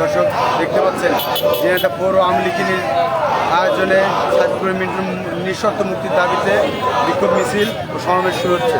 দর্শক, দেখতে পাচ্ছেন যে একটা পৌর আওয়ামী লীগের আয়োজনে সাজিদপুর মিন্টুর নিঃশর্ত মুক্তির দাবিতে বিক্ষোভ মিছিল ও সমাবেশ শুরু হচ্ছে।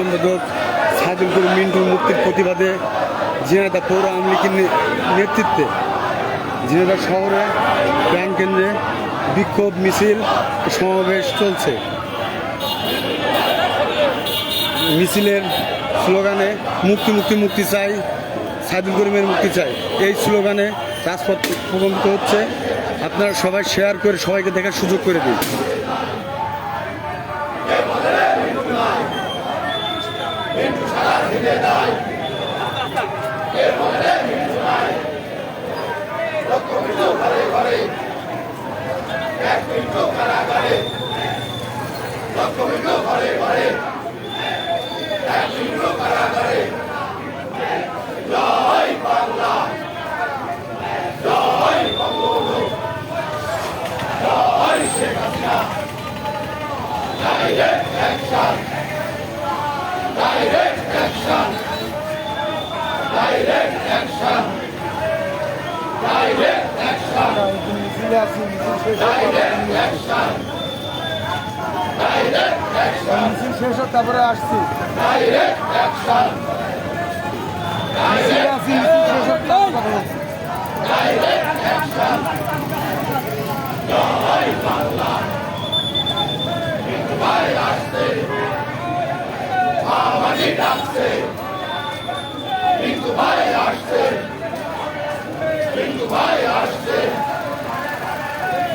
সম্পাদক সাদুলপুর মিন্টুর মুক্তির প্রতিবাদে ঝিনাইদহ পৌর আওয়ামী লীগের নেতৃত্বে ঝিনাইদহ শহরে ব্যাংক কেন্দ্রে বিক্ষোভ মিছিল সমাবেশ চলছে। মিছিলের স্লোগানে, মুক্তি মুক্তি মুক্তি চাই সাইদুল করিমের মুক্তি চাই। এই স্লোগানে রাজপথ প্রবন্ধিত হচ্ছে। আপনারা সবাই শেয়ার করে সবাইকে দেখার সুযোগ করে দিন। আছি মিছিল শেষ তারপরে আসছি মিছিলে আছি মিছিল শেষ আমাদের ডাকছে কিন্তু ভাই আসছে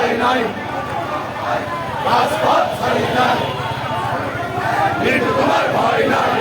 ছাড়ে নাই। রাজপথ ছাড়ে নাই। মৃত্যু তোমার ভয় নাই।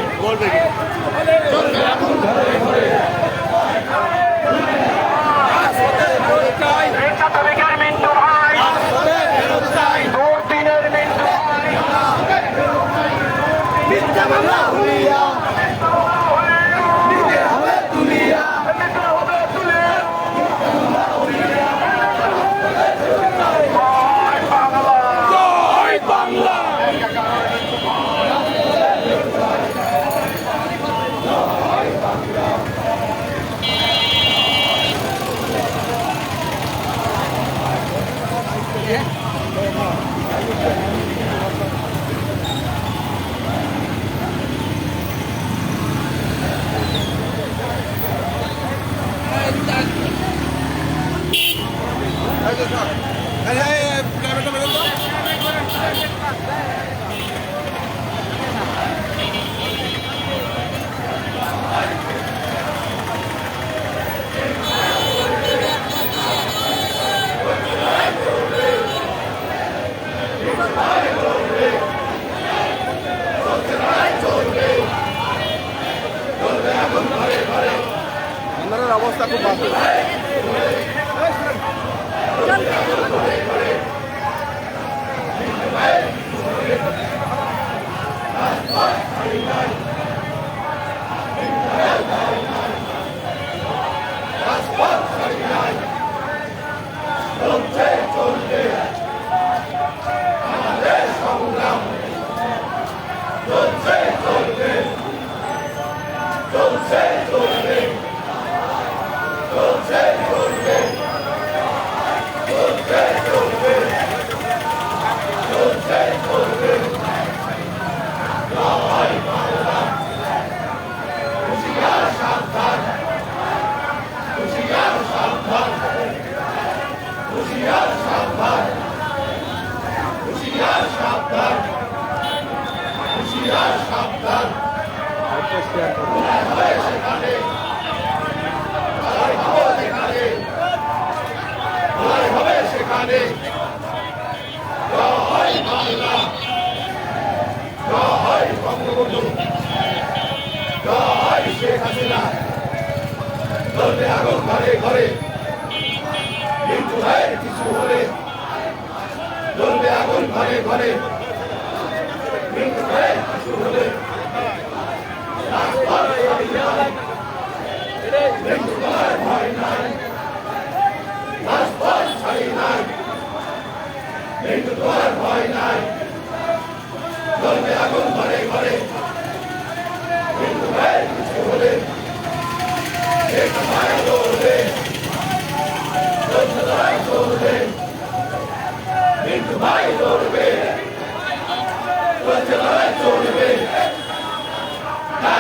ঘরে ঘরে।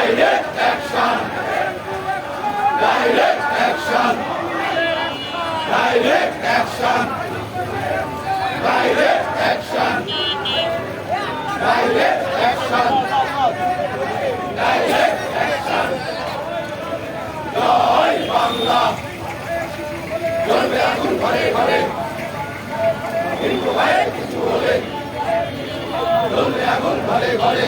Direct action. Direct action. Direct action. Direct action. Direct action. Direct action. জয় বাংলা চলবে এখন ঘরে ঘরে কিন্তু বাইরে কিছু হলে চলবে এখন ঘরে ঘরে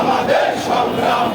আমাদের সংগ্রাম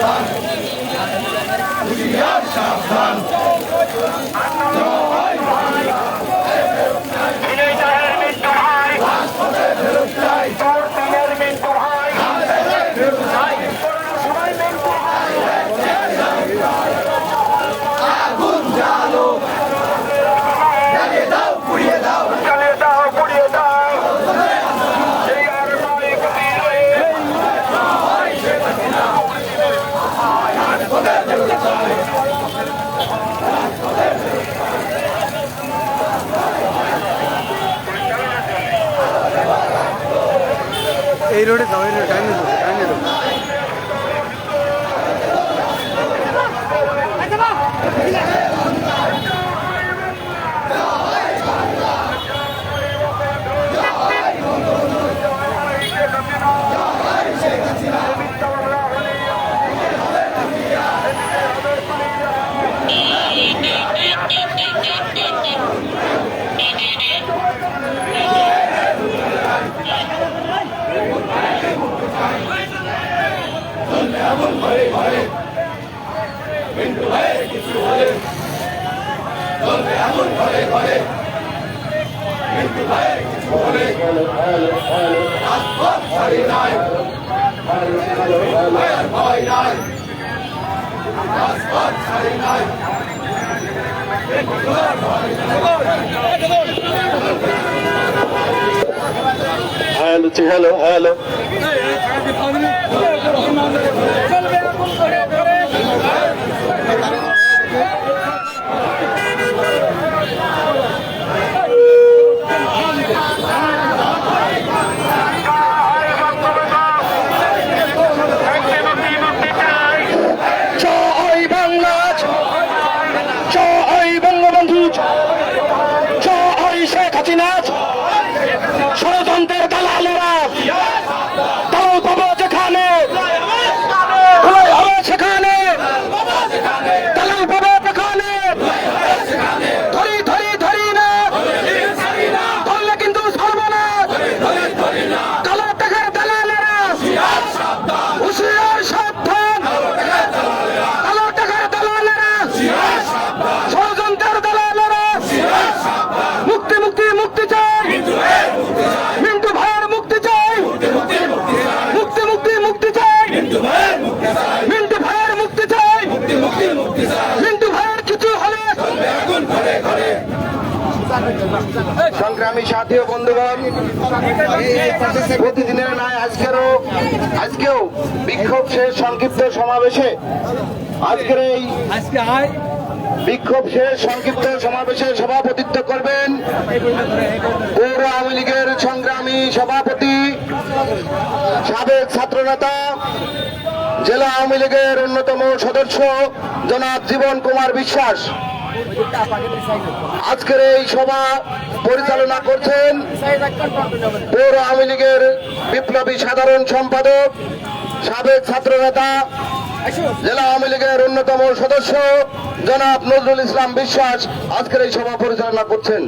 Fuck. এই রোডে হ্যালো হ্যালো হ্যালো জয় বাংলা জয় বঙ্গবন্ধু জয় শেখ হাসিনা ষড়যন্ত্রের দালালেরা তাও পাবো যেখানে খোলাই হবে সেখানে দালাল পাবো যেখানে ধরি ধরি ধরি না ধরলে কিন্তু ছাড়বো না কালো টাকার দালালেরা হুশিয়ার সাবধান কালো টাকার দালালেরা ষড়যন্ত্রের দালালেরা মুক্তি মুক্তি মুক্তি চাই মিন্টু ভাইয়ের মুক্তি চাই মুক্তি মুক্তি মুক্তি চাই মিন্টু ভাইয়ের মুক্তি চাই মিন্টু ভাইয়ের কিছু হলে সংগ্রামী সাথী ও বন্ধুগণ প্রতিদিনের নয় আজকেরও আজকেও বিক্ষোভ শেষ সংক্ষিপ্ত সমাবেশে আজকের এই বিক্ষোভ শেষ সংক্ষিপ্ত সমাবেশে সভাপতিত্ব করবেন পৌর আওয়ামী লীগের সংগ্রামী সভাপতি সাবেক ছাত্রনেতা জেলা আওয়ামী লীগের অন্যতম সদস্য জনাব জীবন কুমার বিশ্বাস। আজকের এই সভা পরিচালনা করছেন পৌর আওয়ামী লীগের বিপ্লবী সাধারণ সম্পাদক, সাবেক ছাত্রনেতা, জেলা আওয়ামী লীগের অন্যতম সদস্য, জনাব নজরুল ইসলাম বিশ্বাস আজকের এই সভা পরিচালনা করছেন।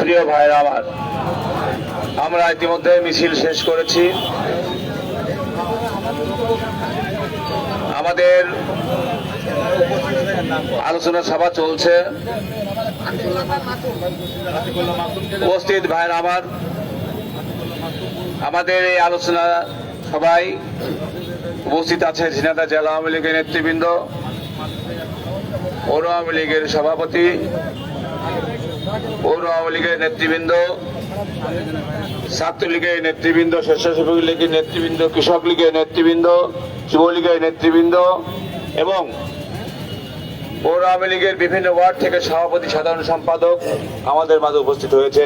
প্রিয় ভাইরা আমার আমরা ইতিমধ্যে মিছিল শেষ করেছি। আমাদের আলোচনা সভা চলছে। উপস্থিত ভাইরা আমার। আমাদের এই আলোচনা সবাই উপস্থিত আছে ঝিনাদা জেলা আওয়ামী লীগের নেতৃবৃন্দ, পৌর আওয়ামী লীগের সভাপতি, পৌর আওয়ামী লীগের নেতৃবৃন্দ ছাত্রলীগের নেতৃবৃন্দ, স্বেচ্ছাসেবক লীগের নেতৃবৃন্দ, কৃষক লীগের নেতৃবৃন্দ যুবলীগের নেতৃবৃন্দ এবং পৌর আওয়ামী লীগের বিভিন্ন ওয়ার্ড থেকে সভাপতি, সাধারণ সম্পাদক আমাদের মাঝে উপস্থিত হয়েছে।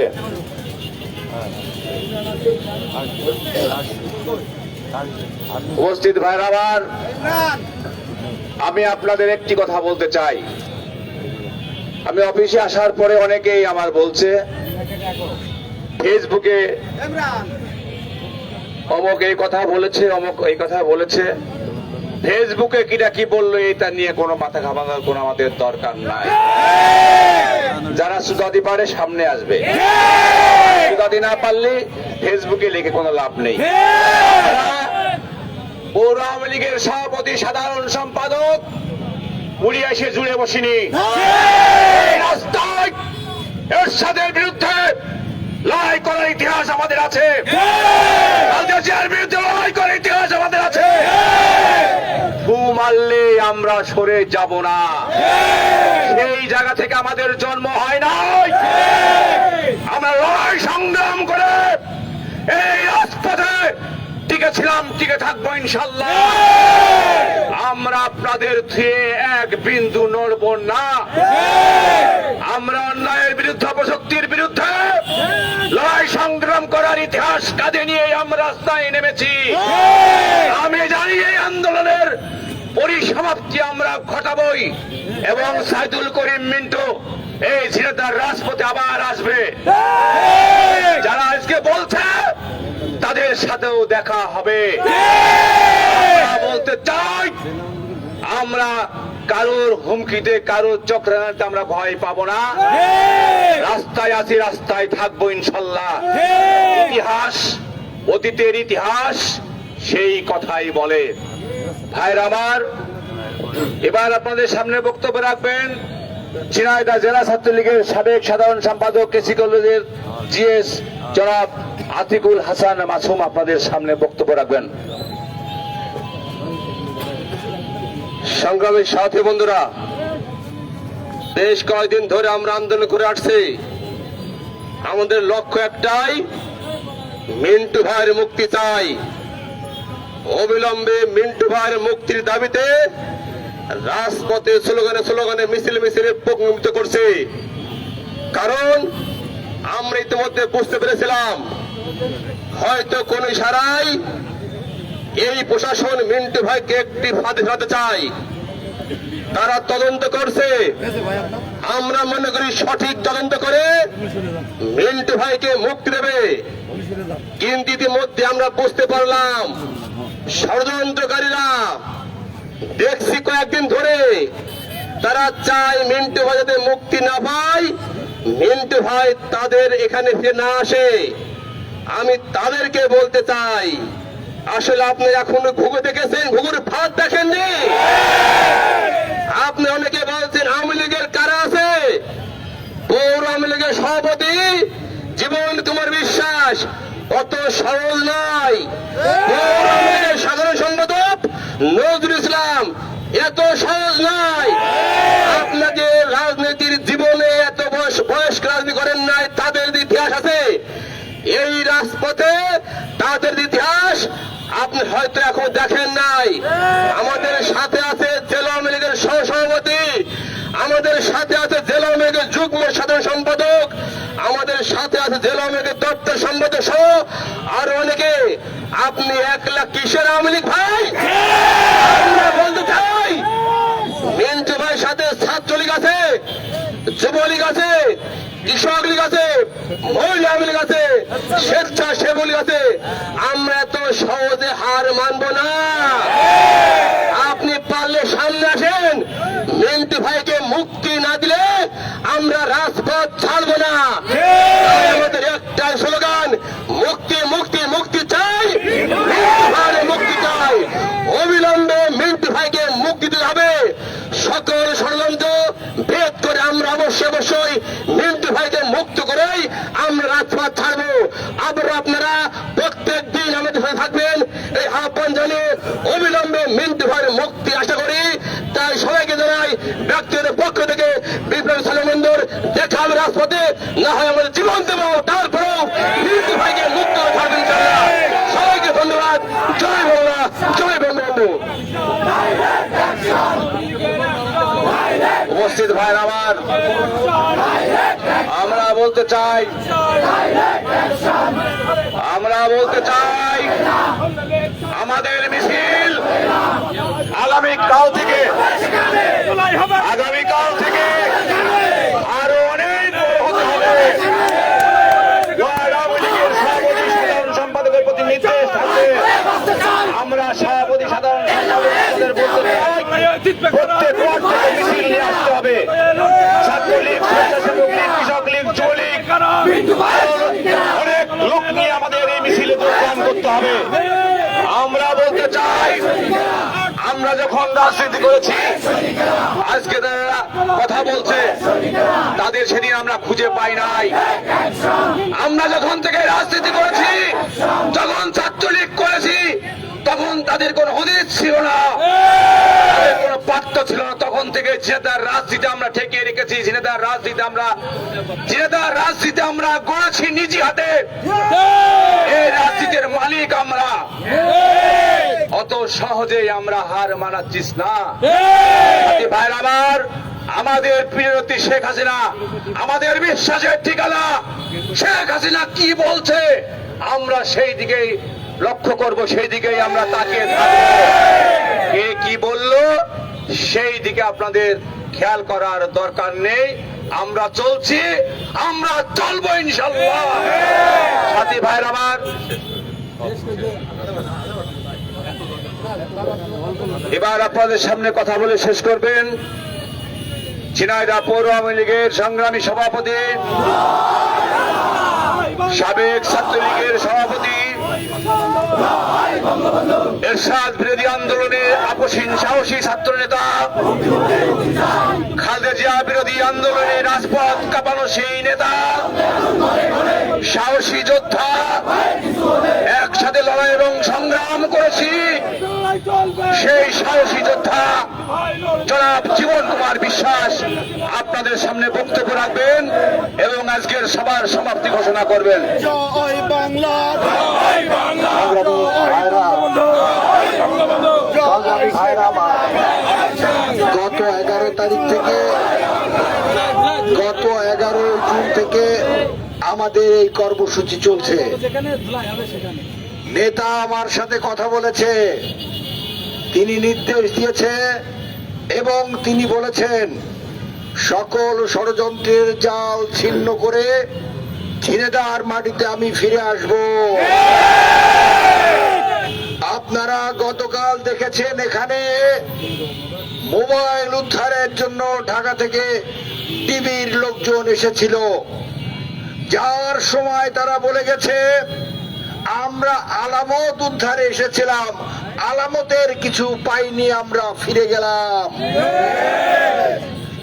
উপস্থিত ভাইরা আমার আমি আপনাদের একটি কথা বলতে চাই। আমি অফিসে আসার পরে অনেকেই আমার বলছে ফেসবুকে অমুক এই কথা বলেছে, অমুক এই কথা বলেছে। ফেসবুকে কিটা কি বলল, এটা নিয়ে কোনো মাথা ঘামানোর কোনো আমাদের দরকার নাই। যারা সুদাদি পারে, সামনে আসবে। সুদাদি না পারলে ফেসবুকে লিখে কোনো লাভ নেই। পৌর আওয়ামী লীগের সভাপতি, সাধারণ সম্পাদক উনি এসে জুড়ে বসিনি। রাস্তায় এরশাদের বিরুদ্ধে লড়াই করার ইতিহাস আমাদের আছে। খালেদা বিরুদ্ধে লড়াই করার ইতিহাস আমাদের আছে। ফু মারলে আমরা সরে যাব না। সেই জায়গা থেকে আমাদের জন্ম হয় নাই। আমরা লড়াই সংগ্রাম করে এই রাজপথে টিকে ছিলাম টিকে থাকব ইনশাল্লাহ আমরা আপনাদের থুয়ে এক বিন্দু নড়ব না। আমরা অন্যায়ের বিরুদ্ধে অপশক্তির বিরুদ্ধে সংগ্রাম করার ইতিহাস কাঁধে নিয়ে আমরা রাস্তায় নেমেছি। আমি জানি এই আন্দোলনের পরিসমাপ্তি আমরা ঘটাবই। এবং সাইদুল করিম মিন্টু এই ঝিনেদার রাজপথে আবার আসবে। যারা আজকে বলছে তাদের সাথেও দেখা হবে। বলতে চাই আমরা কারোর হুমকিতে কারোর চক্রান্তে আমরা ভয় পাবো না। রাস্তায় আছি রাস্তায় থাকব ইনশাল্লাহ। ইতিহাস অতীতের ইতিহাস সেই কথাই বলে। ভাইর আমার এবার আপনাদের সামনে বক্তব্য রাখবেন। ঝিনাইদহ জেলা ছাত্রলীগের সাবেক সাধারণ সম্পাদক কেসি কলেজের জিএস জনাব আতিকুল হাসান মাসুম আপনাদের সামনে বক্তব্য রাখবেন। সংগ্রামী সাথী বন্ধুরা, বেশ কয়েকদিন ধরে আমরা আন্দোলন করে আসছি। আমাদের লক্ষ্য একটাই, মিন্টু ভাইয়ের মুক্তি চাই। অবিলম্বে মিন্টু ভাইয়ের মুক্তির দাবিতে রাজপথে স্লোগানে স্লোগানে মিছিল মিছিলে প্রকম্পিত করছে। কারণ আমরা ইতিমধ্যে বুঝতে পেরেছিলাম, হয়তো কোন ইশারায় এই প্রশাসন মিন্টু ভাইকে একটি ফাঁদে ফেলাতে চায়। তারা তদন্ত করছে। আমরা মনে করি সঠিক তদন্ত করে মিন্টু ভাইকে মুক্তি দেবে। কিন্তু ইতিমধ্যে আমরা বুঝতে পারলাম, ষড়যন্ত্রকারীরা দেখছি কয়েকদিন ধরে তারা চায় মিন্টু ভাই যাতে মুক্তি না পায়। মিন্টু ভাই তাদের এখানে ফিরে না আসে। আমি তাদেরকে বলতে চাই, আসলে আপনি এখনও ঘুঘু দেখেছেন? ঘুঘুর ফাঁদ দেখেননি? আপনি অনেকে বলছেন আওয়ামী লীগের কারা আছে? পৌর আওয়ামী লীগের সভাপতি? জীবন তোমার বিশ্বাস। অত সরল নয়। সাধারণ সম্পাদক নজরুল ইসলাম। এত সহজ নয়। আপনাদের রাজনীতির জীবনে এত বয়স বয়স্ক রাজনীতি করেন নাই, তাদের ইতিহাস আছে। এই রাজপথে তাদের ইতিহাস আপনি হয়তো এখন দেখেন নাই। আমাদের সাথে আছে জেলা আওয়ামী লীগের সহসভাপতি, আমাদের সাথে আছে জেলা আওয়ামী লীগের যুগ্ম সাধারণ সম্পাদক, আমাদের সাথে আছে জেলা আওয়ামী লীগের দপ্তর সম্পাদক সহ আর অনেকে। আপনি একলা কিসের আওয়ামী লীগ ভাই? বলতে চাই, মিন্টু ভাই সাথে ছাত্রলীগ আছে, যুবলীগ আছে কৃষক লীগ আছে, মহিলা লীগ আছে স্বেচ্ছা সেবক লীগ আছে, আমরা এত সহজে হার মানব না। আপনি পারলে সামনে আসেন, মিন্টু ভাইকে মুক্তি না দিলে আমরা রাজপথ ছাড়বো না। আমাদের একটা স্লোগান, মুক্তি মুক্তি মুক্তি চাই মুক্তি চাই। অবিলম্বে মিন্টু ভাইকে মুক্তি দিতে হবে। সকল ষড়যন্ত্র ভেদ করে আমরা অবশ্যই অবশ্যই মিন্টু ভাইকে মুক্ত করেই আমরা রাজপথ ছাড়বো। আবার আপনারা প্রত্যেক দিন আমাদের সাথে থাকবেন। এই আহ্বান জানিয়ে অবিলম্বে মিন্টু ভাইয়ের মুক্তি আশা করি। তাই সবাইকে জানাই ব্যক্তিদের পক্ষ থেকে বিপ্লবী সালমন্দর দেখা হবে রাজপথে। না হয় আমাদের জীবন দেবো তারপরেও মিন্টু ভাইকে মুক্ত ভাইয়ের আমার বলতে চাই, আমরা বলতে চাই, আমাদের মিছিল আগামী কাল থেকে আগামী কাল থেকে অনেক সভাপতি, সাধারণ সম্পাদকের আমরা সভাপতি, সাধারণ বলতে চাই, প্রত্যেক মিছিল নিয়ে আসতে হবে ছাত্রলীগ স্বেচ্ছাসেবক লীগ কৃষক লীগ যুবলীগ আরও অনেক লোক নিয়ে আমাদের এই মিছিলে যোগদান করতে হবে। আমরা বলতে চাই, আমরা যখন রাজনীতি করেছি, আজকে তারা কথা বলছে, তাদের সেদিন আমরা খুঁজে পাই নাই। আমরা যখন থেকে রাজনীতি করেছি, যখন ছাত্রলীগ তখন তাদের কোনো হদিস ছিল না। তাদের কোনো পাত্র ছিল না। তখন থেকে জেনেদার রাজনীতি আমরা ঠেকিয়ে রেখেছি। জেনেদার রাজনীতি আমরা জেনেদার রাজনীতি আমরা গড়েছি নিজি হাতে। এই! রাজনীতির মালিক আমরা। অত সহজেই আমরা হার মানাচ্ছিস না। ভাই আমার আমাদের প্রিয়তি শেখ হাসিনা আমাদের বিশ্বাসের ঠিকানা শেখ হাসিনা কি বলছে? আমরা সেই দিকেই লক্ষ্য করব সেই দিকেই আমরা তাকিয়ে থাকব কে কি বলল? সেই দিকে আপনাদের খেয়াল করার দরকার নেই। আমরা চলছি, আমরা চলবো ইনশাল্লাহ সাথী ভাইর আমার এবার আপনাদের সামনে কথা বলে শেষ করবেন। ঝিনাইদা পৌর আওয়ামী লীগের সংগ্রামী সভাপতি, সাবেক ছাত্রলীগের সভাপতি এরশাদ বিরোধী আন্দোলনে আপসীন সাহসী ছাত্র নেতা, খালেদা বিরোধী আন্দোলনে রাজপথ কাঁপানো সেই নেতা, সাহসী যোদ্ধা, একসাথে লড়াই এবং সংগ্রাম করেছি। সেই সাহসী যোদ্ধা জনাব জীবন কুমার বিশ্বাস আপনাদের সামনে বক্তব্য রাখবেন এবং আজকের সবার সমাপ্তি ঘোষণা করবেন। গত এগারো তারিখ থেকে গত এগারো জুন থেকে আমাদের এই কর্মসূচি চলছে। নেতা আমার সাথে কথা বলেছে। তিনি নির্দেশ দিয়েছে এবং তিনি বলেছেন, সকল ষড়যন্ত্রের জাল ছিন্ন করে ঝিনেদার মাটিতে আমি ফিরে আসব। আপনারা গতকাল দেখেছেন এখানে মোবাইল উদ্ধারের জন্য ঢাকা থেকে টিভির লোকজন এসেছিল। যার সময় তারা বলে গেছে আমরা আলামত উদ্ধারে এসেছিলাম। আলামতের কিছু পাইনি আমরা ফিরে গেলাম।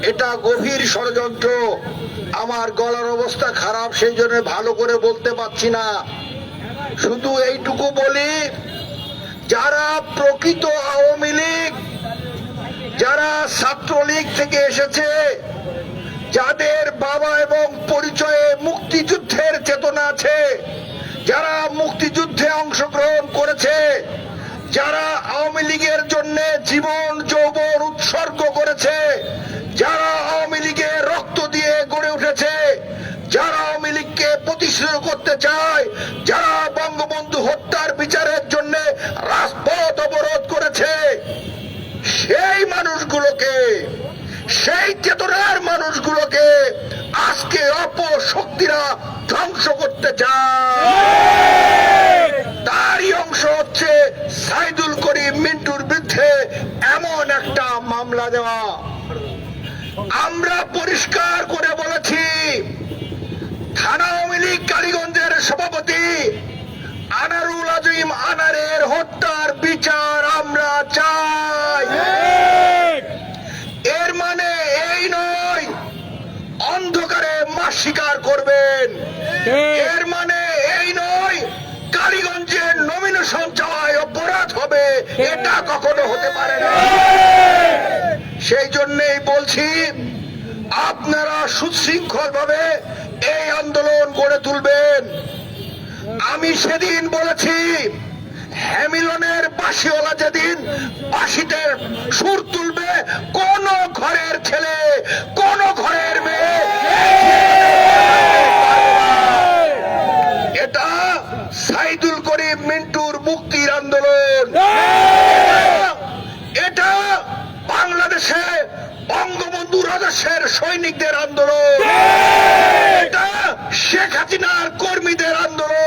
এটা গভীর ষড়যন্ত্র। আমার গলার অবস্থা খারাপ, সেই জন্য ভালো করে বলতে পারছি না। শুধু এইটুকু বলি, যারা প্রকৃত আওয়ামী লীগ, যারা ছাত্রলীগ থেকে এসেছে, যাদের বাবা এবং পরিচয়ে মুক্তিযুদ্ধের চেতনা আছে যারা মুক্তিযুদ্ধে অংশগ্রহণ করেছে, যারা আওয়ামী লীগের জন্য জীবন, যৌবন উৎসর্গ করেছে, যারা আওয়ামী লীগের রক্ত দিয়ে গড়ে উঠেছে, যারা আওয়ামী লীগকে প্রতিষ্ঠিত করতে চায়, যারা বঙ্গবন্ধু হত্যার বিচারের জন্য রাজপথ অবরোধ করেছে সেই মানুষগুলোকে সেই চেতনার মানুষগুলোকে আজকে অপশক্তিরা ধ্বংস করতে চায়। তারই অংশ হচ্ছে সাইদুল করিম মিন্টুর বিরুদ্ধে এমন একটা মামলা দেওয়া। আমরা পরিষ্কার করে বলেছি, থানা আওয়ামী লীগ কালীগঞ্জের সভাপতি আনারুল আজিম আনারের হত্যার বিচার আমরা চাই এর মানে এই নয় অন্ধকারে মাস স্বীকার করবেন। এর মানে এই নয় কালীগঞ্জের নমিনেশন চাওয়ায় অপরাধ হবে। এটা কখনো হতে পারে না। সেই জন্যই বলছি আপনারা সুশৃঙ্খল ভাবে এই আন্দোলন গড়ে তুলবেন। আমি সেদিন বলেছি হ্যামিলনের বাসিওয়ালা যেদিন বাসিতে সুর তুলবে, কোন ঘরের ছেলে, কোন ঘরের মেয়ে? এটা সাইদুল করিম মিন্টুর মুক্তির আন্দোলন। এটা বাংলাদেশে বঙ্গবন্ধু রাজস্বের সৈনিকদের আন্দোলন। এটা শেখ হাসিনার কর্মীদের আন্দোলন।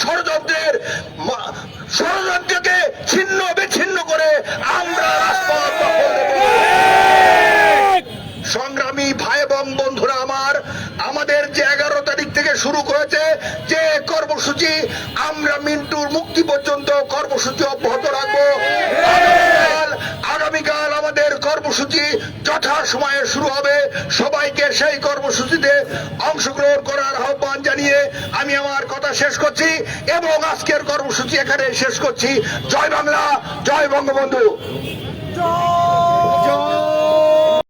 ষড়যন্ত্রের ষড়যন্ত্রকে ছিন্ন বিচ্ছিন্ন করে আমরা রাজপথ দখল সংগ্রামী ভাই এবং বন্ধুরা আমার আমাদের যে এগারো তারিখ থেকে শুরু করেছে যে কর্মসূচি আমরা মিন্টুর মুক্তি পর্যন্ত কর্মসূচি অব্যাহত রাখব। কর্মসূচি যথা সময়ে শুরু হবে। সবাইকে সেই কর্মসূচিতে অংশগ্রহণ করার আহ্বান জানিয়ে আমি আমার কথা শেষ করছি এবং আজকের কর্মসূচি এখানে শেষ করছি। জয় বাংলা, জয় বঙ্গবন্ধু।